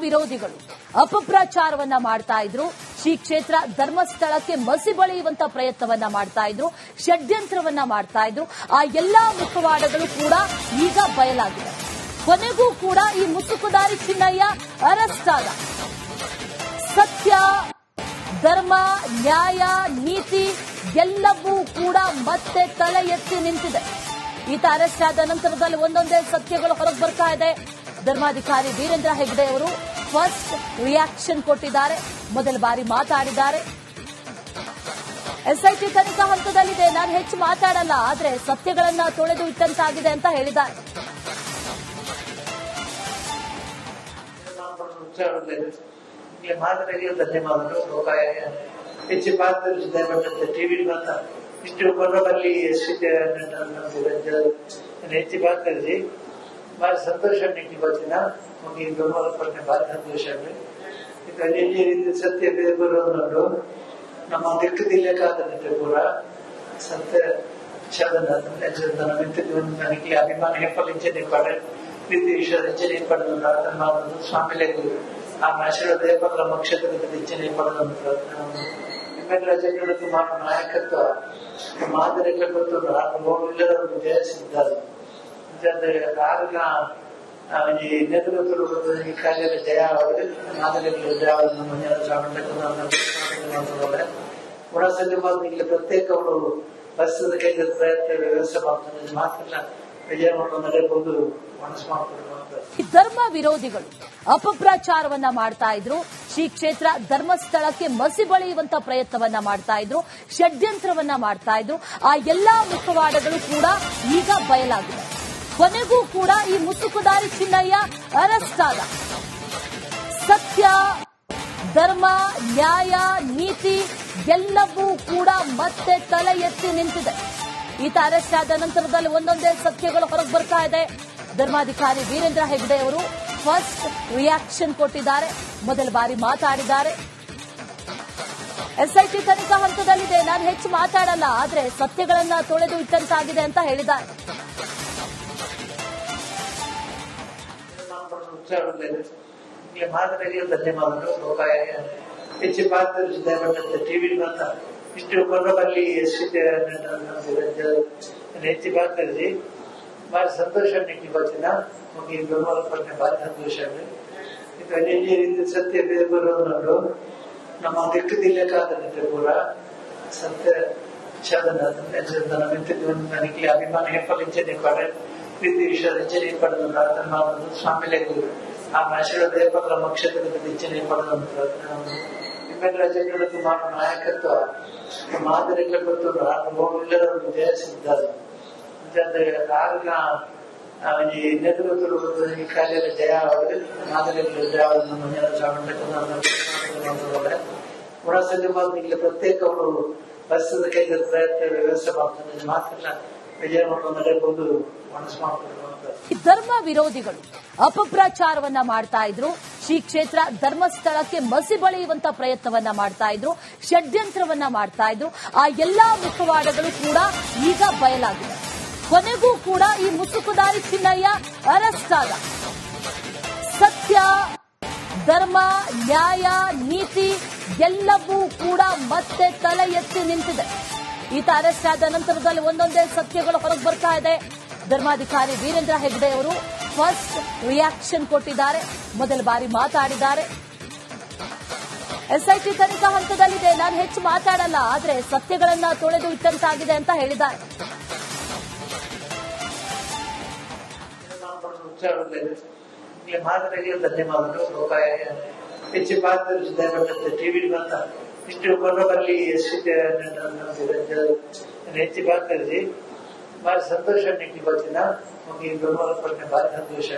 ವಿರೋಧಿಗಳು ಅಪಪ್ರಚಾರವನ್ನ ಮಾಡ್ತಾ ಇದ್ರು. ಶ್ರೀ ಕ್ಷೇತ್ರ ಧರ್ಮಸ್ಥಳಕ್ಕೆ ಮಸಿ ಬಳಿಯುವಂತ ಪ್ರಯತ್ನವನ್ನ ಮಾಡ್ತಾ ಇದ್ರು. ಷಡ್ಯಂತ್ರವನ್ನ ಮಾಡ್ತಾ ಇದ್ರು. ಆ ಎಲ್ಲಾ ಮುಖವಾಡಗಳು ಕೂಡ ಈಗ ಬಯಲಾಗಿದೆ. ಕೊನೆಗೂ ಕೂಡ ಈ ಮುಸುಕುದಾರಿ ಚಿನ್ನಯ್ಯ ಅರೆಸ್ಟ್ ಆದ ಸತ್ಯ, ಧರ್ಮ, ನ್ಯಾಯ, ನೀತಿ ಎಲ್ಲವೂ ಕೂಡ ಮತ್ತೆ ತಲೆ ಎತ್ತಿ ನಿಂತಿದೆ. ಈತ ಅರೆಸ್ಟ್ ಆದ ನಂತರದಲ್ಲಿ ಒಂದೊಂದೇ ಸತ್ಯಗಳು ಹೊರಗೆ ಬರ್ತಾ ಇದೆ. ಧರ್ಮಾಧಿಕಾರಿ ವೀರೇಂದ್ರ ಹೆಗ್ಡೆ ಅವರು ಫಸ್ಟ್ ರಿಯಾಕ್ಷನ್ ಕೊಟ್ಟಿದ್ದಾರೆ. ಮೊದಲ ಬಾರಿ ಮಾತಾಡಿದ್ದಾರೆ. ಎಸ್ಐಟಿ ತನಿಖಾ ಹಂತದಲ್ಲಿದೆ. ನಾನು ಹೆಚ್ಚು ಮಾತಾಡಲ್ಲ, ಆದರೆ ಸತ್ಯಗಳನ್ನ ತೊಳೆದು ಇಟ್ಟಂತಾಗಿದೆ ಅಂತ ಹೇಳಿದ್ದಾರೆ. ಹೆಚ್ಚು ಪಾತ್ರ ಟಿವಿ ಇಷ್ಟು ಹೆಚ್ಚು ಪಾತ್ರಿ ಬಾರಿ ಸಂತೋಷ ನೀಡಿ ಬರ್ತೀನ ನಮಗೆ ಗೌರವ ಪಟ್ಟೆ ಬಾರಿ ಸಂತೋಷ ಈಗ ಎಲ್ಲಿ ರೀತಿ ಸತ್ಯ ಬೇಗುರು ನಮ್ಮ ದಿಕ್ಕದಿಲ್ಲಕ್ಕಾದ ಪೂರ ಸತ್ಯ ಚದನ ನನಗೆ ಅಭಿಮಾನ ಹೆಪ್ಪಲಿಂಚನೆ ಪಡೆ ಪ್ರೀತಿ ವಿಶ್ವದಿಂಚನೆ ಪಡೆದು ನಾನು ಸ್ವಾಮಿಲೆಗೂ ಆ ಆಶೀರ್ವಾದ ದೇವರ ಕ್ಷೇತ್ರದ ಇಚ್ಛನೆ ಪಡೆದಂತ ನಿಮ್ಮೆಲ್ಲ ಜನರದ್ದು ಮಾಡ ನಾಯಕತ್ವ ಮಾದರಿಗಳ ಗೊತ್ತು ಎಲ್ಲರೂ ಜಯಿಸಿದ್ದಾರೆ ಕಾರಣ ಈ ನೇತೃತ್ವ ಈ ಕಾರ್ಯದ ಜಯ ಮಾದರಿಗಳು ಜಯ ಒಳಸಲ್ಲಿ ಬಂದು ಇಲ್ಲಿ ಪ್ರತ್ಯೇಕ ಅವರು ಪರಿಸರದ ಕೈಗೆ ಪ್ರಯತ್ನ ವ್ಯವಸ್ಥೆ ಮಾಡ್ತಾರೆ ಮಾತ್ರ ವಿಜಯ ಮಾಡೋದ್ರೆ ಬಂದು ಮನಸ್ಸು ಈ ಧರ್ಮ ವಿರೋಧಿಗಳು ಅಪಪ್ರಚಾರವನ್ನ ಮಾಡ್ತಾ ಇದ್ರು. ಶ್ರೀ ಕ್ಷೇತ್ರ ಧರ್ಮಸ್ಥಳಕ್ಕೆ ಮಸಿ ಬಳಿಯುವಂತ ಪ್ರಯತ್ನವನ್ನ ಮಾಡ್ತಾ ಇದ್ರು. ಷಡ್ಯಂತ್ರವನ್ನ ಮಾಡ್ತಾ ಇದ್ರು. ಆ ಎಲ್ಲಾ ಮುಖವಾಡಗಳು ಕೂಡ ಈಗ ಬಯಲಾಗಿದೆ. ಕೊನೆಗೂ ಕೂಡ ಈ ಮುಸುಕುದಾರಿ ಚಿನ್ನಯ್ಯ ಅರೆಸ್ಟ್ ಆದ ಸತ್ಯ, ಧರ್ಮ, ನ್ಯಾಯ, ನೀತಿ ಎಲ್ಲವೂ ಕೂಡ ಮತ್ತೆ ತಲೆ ಎತ್ತಿ ನಿಂತಿದೆ. ಈತ ಅರೆಸ್ಟ್ ಆದ ನಂತರದಲ್ಲಿ ಒಂದೊಂದೇ ಸತ್ಯಗಳು ಹೊರಗೆ ಬರ್ತಾ ಇದೆ. ಧರ್ಮಾಧಿಕಾರಿ ವೀರೇಂದ್ರ ಹೆಗ್ಡೆ ಅವರು ಫಸ್ಟ್ ರಿಯಾಕ್ಷನ್ ಕೊಟ್ಟಿದ್ದಾರೆ. ಮೊದಲ ಬಾರಿ ಮಾತಾಡಿದ್ದಾರೆ. ಎಸ್ಐಟಿ ತನಿಖಾ ಹಂತದಲ್ಲಿದೆ. ನಾನು ಹೆಚ್ಚು ಮಾತಾಡಲ್ಲ, ಆದರೆ ಸತ್ಯಗಳನ್ನ ತೊಳೆದು ಇಟ್ಟಂತಾಗಿದೆ ಅಂತ ಹೇಳಿದ್ದಾರೆ. ಉಚ್ಚಾರಣೆಗಳು ಇಲ್ಲಿ ಮಾದರಿಗೆ ಧನ್ಯವಾದಗಳು ಹೆಚ್ಚು ಪಾತ್ರ ಟಿವಿ ಮಾತ ಇಷ್ಟು ಕೊರಬಲ್ಲಿ ಹೆಚ್ಚು ಪಾತ್ರಿ ಬಾರಿ ಸಂತೋಷ ನಿಮಗೆ ಗೊತ್ತಿಲ್ಲ ನಮಗೆ ಗೌರವ ಪಟ್ಟೆ ಬಾರಿ ಸಂತೋಷ ಈಗ ಎಲ್ಲಿ ರೀತಿ ಸತ್ಯ ಬೇಗುರು ನಮ್ಮ ದಿಕ್ಕದಿಲ್ಲಕ್ಕಾದ ಕೂಡ ಸತ್ಯ ಚದನ ನನಗೆ ಅಭಿಮಾನ ಹೆಪ್ಪಲಿಂಚನೆ ಪಡೆ ಪ್ರೀತಿ ವಿಶ್ವದಿಂಚನೆ ಪಡೆದು ನಾನು ಸ್ವಾಮಿಲೆಗೂ ಆ ಆಶೀರ್ವಾದ ದೇವರ ಕ್ಷೇತ್ರದ ಇಚ್ಛನೆ ಪಡೆದಂತ ನಿಮ್ಮೆಲ್ಲ ಜನರದ್ದು ಮಾಡ ನಾಯಕತ್ವ ಮಾದರಿಗಳ ಗೊತ್ತು ಎಲ್ಲರೂ ಜಯಿಸಿದ್ದಾರೆ ಕಾರಣ ಈ ನೇತೃತ್ವ ಈ ಕಾರ್ಯದ ಜಯ ಮಾದರಿಗಳು ಜಯ ಒಳಸಲ್ಲಿ ಬಂದು ಇಲ್ಲಿ ಪ್ರತ್ಯೇಕ ಅವರು ಬಸ್ಸದ ಕೈಗೆ ಪ್ರಯತ್ನ ವ್ಯವಸ್ಥೆ ಮಾಡ್ತಾರೆ ಮಾತ್ರ ಧರ್ಮ ವಿರೋಧಿಗಳು ಅಪಪ್ರಚಾರವನ್ನ ಮಾಡ್ತಾ ಇದ್ರು. ಶ್ರೀ ಕ್ಷೇತ್ರ ಧರ್ಮಸ್ಥಳಕ್ಕೆ ಮಸಿ ಬಳಿಯುವಂತ ಪ್ರಯತ್ನವನ್ನ ಮಾಡ್ತಾ ಇದ್ರು. ಷಡ್ಯಂತ್ರವನ್ನ ಮಾಡ್ತಾ ಇದ್ರು. ಆ ಎಲ್ಲಾ ಮುಖವಾಡಗಳು ಕೂಡ ಈಗ ಬಯಲಾಗಿದೆ. ಕೊನೆಗೂ ಕೂಡ ಈ ಮುಸುಕುದಾರಿ ಚಿನ್ನಯ್ಯ ಅರೆಸ್ಟ್ ಆದ ಸತ್ಯ, ಧರ್ಮ, ನ್ಯಾಯ, ನೀತಿ ಎಲ್ಲವೂ ಕೂಡ ಮತ್ತೆ ತಲೆ ಎತ್ತಿ ನಿಂತಿದೆ. ಈತ ಅರೆಸ್ಟ್ ಆದ ನಂತರದಲ್ಲಿ ಒಂದೊಂದೇ ಸತ್ಯಗಳು ಹೊರಗೆ ಬರ್ತಾ ಇದೆ. ಧರ್ಮಾಧಿಕಾರಿ ವೀರೇಂದ್ರ ಹೆಗ್ಡೆ ಅವರು ಫಸ್ಟ್ ರಿಯಾಕ್ಷನ್ ಕೊಟ್ಟಿದ್ದಾರೆ. ಮೊದಲ ಬಾರಿ ಮಾತಾಡಿದ್ದಾರೆ. ಎಸ್ಐಟಿ ತನಿಖಾ ಹಂತದಲ್ಲಿದೆ. ನಾನು ಹೆಚ್ಚು ಮಾತಾಡಲ್ಲ, ಆದರೆ ಸತ್ಯಗಳನ್ನ ತೊಳೆದು ಇಟ್ಟಂತಾಗಿದೆ ಅಂತ ಹೇಳಿದ್ದಾರೆ. ಮಾತಾಡಿ ಧನ್ಯವಾದಗಳು. ಹೆಚ್ಚು ಟಿವಿ ಇಷ್ಟು ಕೊರಬಲ್ಲಿ ಹೆಚ್ಚು ಪಾತ್ರಿ ಬಾರಿ ಸಂತೋಷ ನೀಡಿ ಬರ್ತೀನ ನಮಗೆ ಗೌರವ ಪಟ್ಟೆ ಬಾರಿ ಸಂತೋಷ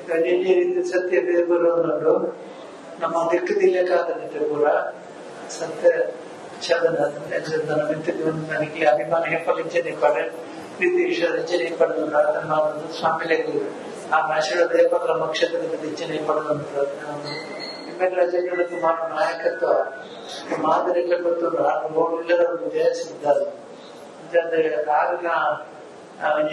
ಈಗ ಎಲ್ಲಿ ರೀತಿ ಸತ್ಯ ಬೇಗುರು ನಮ್ಮ ದಿಕ್ಕದಿಲ್ಲಕ್ಕಾದ ಪೂರ ಸತ್ಯ ಚದನ ನನಗೆ ಅಭಿಮಾನ ಹೆಪ್ಪಲಿಂಚನೆ ಪಡೆ ಪ್ರೀತಿ ರಚನೆ ಪಡೆದು ನಾನು ಸ್ವಾಮಿಲೆಗೂ ಆ ಆಶೀರ್ವಾದ ದೇವರ ಕ್ಷೇತ್ರದ ಇಚ್ಛನೆ ಪಡೆದಂತ ನಿಮ್ಮೆಲ್ಲ ಜನರದ್ದು ಮಾಡ ನಾಯಕತ್ವ ಮಾದರಿಗಳ ಗೊತ್ತು ಎಲ್ಲರೂ ಜಯಿಸಿದ್ದಾರೆ ಕಾರಣ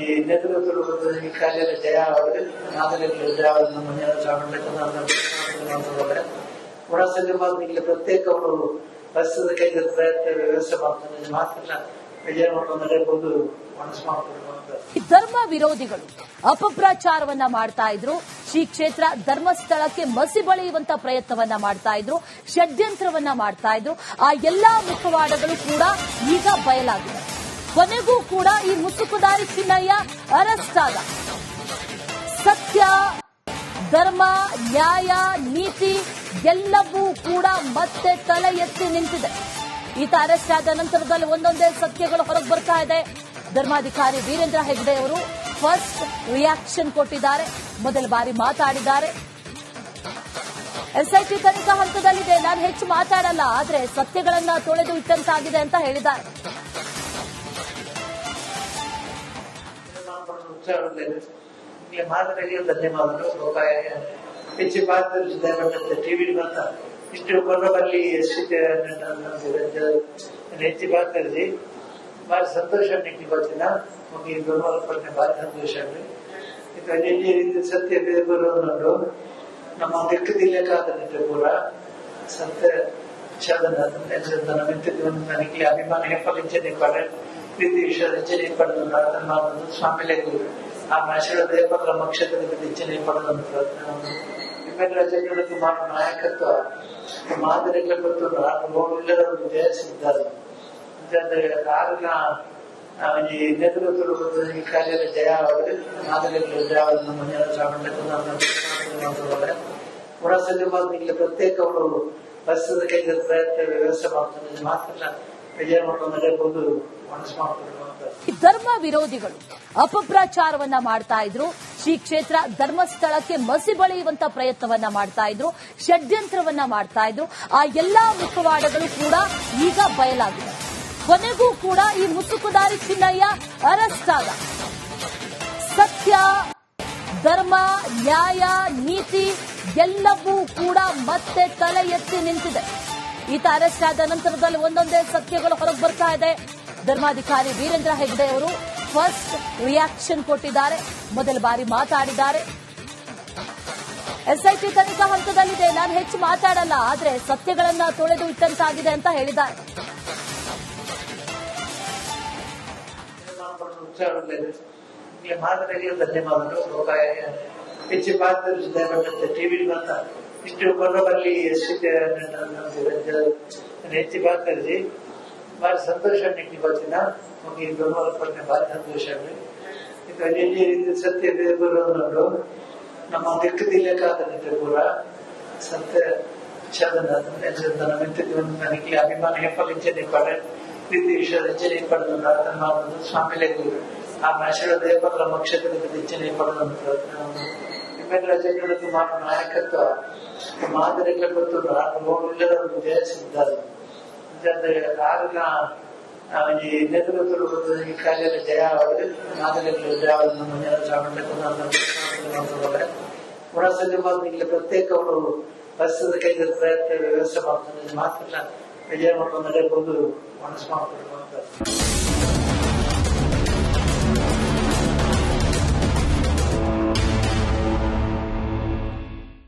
ಈ ನೇತೃತ್ವದ ಈ ಕಾರ್ಯದ ಜಯ ಅವರು ನಾಗರಿಕರು ಜಯವನ್ನು ಮುಂದಿನ ಸಾಗಬೇಕು ಹೊರಸಂಗಮಾದಲ್ಲಿ ಪ್ರತ್ಯೇಕ ಅವರು ಬಸ್ಸದ ಕೈಗೆ ಪ್ರಯತ್ನ ವ್ಯವಸ್ಥೆ ಮಾಡ್ತಾರೆ. ಮಾತ್ರ ವಿಜಯ ನಡೆಯಬಹುದು ಮನಸ್ಸು ಈ ಧರ್ಮ ವಿರೋಧಿಗಳು ಅಪಪ್ರಚಾರವನ್ನ ಮಾಡ್ತಾ ಇದ್ರು. ಶ್ರೀ ಕ್ಷೇತ್ರ ಧರ್ಮಸ್ಥಳಕ್ಕೆ ಮಸಿ ಬಳಿಯುವಂತ ಪ್ರಯತ್ನವನ್ನ ಮಾಡ್ತಾ ಇದ್ರು, ಷಡ್ಯಂತ್ರವನ್ನ ಮಾಡ್ತಾ ಇದ್ರು. ಆ ಎಲ್ಲಾ ಮುಖವಾಡಗಳು ಕೂಡ ಈಗ ಬಯಲಾಗಿದೆ. ಕೊನೆಗೂ ಕೂಡ ಈ ಮುಸುಕುದಾರಿ ಚಿನ್ನಯ್ಯ ಅರೆಸ್ಟ್ ಆದ ಸತ್ಯ, ಧರ್ಮ, ನ್ಯಾಯ, ನೀತಿ ಎಲ್ಲವೂ ಕೂಡ ಮತ್ತೆ ತಲೆ ಎತ್ತಿ ನಿಂತಿದೆ. ಈತ ಅರೆಸ್ಟ್ ಆದ ನಂತರದಲ್ಲಿ ಒಂದೊಂದೇ ಸತ್ಯಗಳು ಹೊರಗೆ ಬರ್ತಾ ಇದೆ. ಧರ್ಮಾಧಿಕಾರಿ ವೀರೇಂದ್ರ ಹೆಗ್ಡೆ ಅವರು ಫಸ್ಟ್ ರಿಯಾಕ್ಷನ್ ಕೊಟ್ಟಿದ್ದಾರೆ. ಮೊದಲ ಬಾರಿ ಮಾತಾಡಿದ್ದಾರೆ. ಎಸ್ಐಟಿ ತನಿಖಾ ಹಂತದಲ್ಲಿದೆ. ನಾನು ಹೆಚ್ಚು ಮಾತಾಡಲ್ಲ, ಆದ್ರೆ ಸತ್ಯಗಳನ್ನ ತೊಳೆದು ಇಟ್ಟಂತಾಗಿದೆ ಅಂತ ಹೇಳಿದ್ದಾರೆ. ಹೆಚ್ಚು ಪಾತ್ರದಲ್ಲಿ ಟಿವಿ ಬಂತ ಇಷ್ಟು ಕೊರಬಲ್ಲಿ ಹೆಚ್ಚು ಪಾತ್ರದಲ್ಲಿ ಬಾರಿ ಸಂತೋಷ ನಿಂಗೆ ಗೊತ್ತಿನ ನಮಗೆ ಗುರುವಾರ ಪಟ್ಟೆ ಬಾರಿ ಸಂತೋಷ ರೀತಿ ಸತ್ಯ ಬರುವುದು ನಮ್ಮ ದಿಕ್ಕದಿಲ್ಲಕ್ಕಾದ ಪೂರ. ಸತ್ಯ ಶಬ್ದ ನನಗೆ ಅಭಿಮಾನ ಹೆಪ್ಪಲಿಂಚನೆ ಪಡೆ ಪ್ರೀತಿ ಹೆಚ್ಚನೆ ಪಡೆದು ಪ್ರಾರ್ಥನೆ ಸ್ವಾಮಿಲೇ ಗುರು. ಆ ಆಶೀರ್ವಾದ ದೇವರ ಮಕ್ಷೇತ್ರದ ಪಡೆದಂತ ನಿಮ್ಮೆಲ್ಲ ಜನರಿಗೆ ಮಾಡೋ ನಾಯಕತ್ವ, ಮಾದರಿಗಳ ಗೊತ್ತು ನೋಡಿಲ್ಲದವರು ಜಯಿಸಿದ್ದಾರೆ ಕಾರಣ ಈ ನೇತೃತ್ವ ಕಾರ್ಯದ ಜಯ ಅವರು ಮಾದರಿಗಳ ಜಯವನ್ನು ಮುಂದಿನ ಸಾಗಬೇಕು ಹೊರಸಂಗಮಾದಲ್ಲಿ ಪ್ರತ್ಯೇಕ ಅವರು ಪರಿಸರದ ಕೈಗೆ ಪ್ರಯತ್ನ ವ್ಯವಸ್ಥೆ ಮಾಡ್ತಾರೆ ಮಾತ್ರ ವಿಜಯ ನಡೆಯಬಹುದು ಮನಸ್ಸು ಈ ಧರ್ಮ ವಿರೋಧಿಗಳು ಅಪಪ್ರಚಾರವನ್ನ ಮಾಡ್ತಾ ಇದ್ರು. ಶ್ರೀ ಕ್ಷೇತ್ರ ಧರ್ಮಸ್ಥಳಕ್ಕೆ ಮಸಿ ಬಳಿಯುವಂತ ಪ್ರಯತ್ನವನ್ನ ಮಾಡ್ತಾ ಇದ್ರು. ಷಡ್ಯಂತ್ರವನ್ನ ಮಾಡ್ತಾ ಇದ್ರು. ಆ ಎಲ್ಲಾ ಮುಖವಾಡಗಳು ಕೂಡ ಈಗ ಬಯಲಾಗಿದೆ. ಕೊನೆಗೂ ಕೂಡ ಈ ಮುಸುಕುದಾರಿ ಚಿನ್ನಯ್ಯ ಅರೆಸ್ಟ್ ಆದ ಸತ್ಯ, ಧರ್ಮ, ನ್ಯಾಯ, ನೀತಿ ಎಲ್ಲವೂ ಕೂಡ ಮತ್ತೆ ತಲೆ ಎತ್ತಿ ನಿಂತಿದೆ. ಈತ ಅರೆಸ್ಟ್ ಆದ ನಂತರದಲ್ಲಿ ಒಂದೊಂದೇ ಸತ್ಯಗಳು ಹೊರಗೆ ಬರ್ತಾ ಇದೆ. ಧರ್ಮಾಧಿಕಾರಿ ವೀರೇಂದ್ರ ಹೆಗ್ಡೆ ಅವರು ಫಸ್ಟ್ ರಿಯಾಕ್ಷನ್ ಕೊಟ್ಟಿದ್ದಾರೆ. ಮೊದಲ ಬಾರಿ ಮಾತಾಡಿದ್ದಾರೆ. ಎಸ್ಐಟಿ ತನಿಖಾ ಹಂತದಲ್ಲಿದೆ. ನಾನು ಹೆಚ್ಚು ಮಾತಾಡಲ್ಲ, ಆದರೆ ಸತ್ಯಗಳನ್ನ ತೊಳೆದು ಇಟ್ಟಂತಾಗಿದೆ ಅಂತ ಹೇಳಿದ್ದಾರೆ. ಇಲ್ಲಿ ಮಾದರಿಗೆ ಧನ್ಯವಾದಗಳು ಲೋಕಾಯ ಹೆಚ್ಚು ಪಾತ್ರದಲ್ಲಿ ಟಿವಿ ಬಂತ ಇಷ್ಟು ಕೊರಬಲ್ಲಿ ಎಷ್ಟು ಹೆಚ್ಚು ಪಾತ್ರದಲ್ಲಿ ಬಾರಿ ಸಂತೋಷ ನಿಂಗೆ ಗೊತ್ತಿನ ನಮಗೆ ಗುರುವಾರ ಪಟ್ಟೆ ಬಾರಿ ಸಂತೋಷ ಇದು ಅಲ್ಲಿಯ ರೀತಿ ಸತ್ಯ ಬರುವುದು ನಮ್ಮ ದಿಕ್ಕದಿಲ್ಲಕ್ಕಾದ ಪೂರ ಸತ್ಯ ಶಬ್ದ ನನಗೆ ಅಭಿಮಾನ ಹೆಪ್ಪಲಿಂಚನೆ ಪಡ ಪ್ರೀತಿ ವಿಷಯದ ಹೆಚ್ಚನೆ ಪಡೆದು ಪ್ರಾರ್ಥನೆ ಮಾಡುವುದು ಸ್ವಾಮಿಲೆ ಆ ಆಶೀರ್ವಾದ ದೇವರ ಮಕ್ಷೇತ್ರದ ಹೆಚ್ಚನೆ ಪಡೆದಂತ ನಿಮ್ಮೆಲ್ಲ ಜನರಿಗೆ ಮಾಡೋ ನಾಯಕತ್ವ ಮಾದರಿಗಳ ಗೊತ್ತು ನೋಡಿಲ್ಲದವರು ಜಯಿಸಿದ್ದಾರೆ ಕಾರಣ ಈ ನೇತೃತ್ವದ ಈ ಕಾರ್ಯದ ಜಯ ಅವರು ಮಾದರಿಗಳ ಜಯವನ್ನು ಮುಂದಿನ ಸಾಗಬೇಕು ಹೊರಸಂಗಮಾದಲ್ಲಿ ಪ್ರತ್ಯೇಕ ಅವರು ಬಸ್ಸದ ಕೈಗೆ ಪ್ರಯತ್ನ ವ್ಯವಸ್ಥೆ ಮಾಡ್ತಾರೆ ಮಾತ್ರ ವಿಜಯ ನಡೆಯಬಹುದು ಮನಸ್ಸು ಮಾಡ್ಕೊಳ್ಬೇಕು ಅಂತ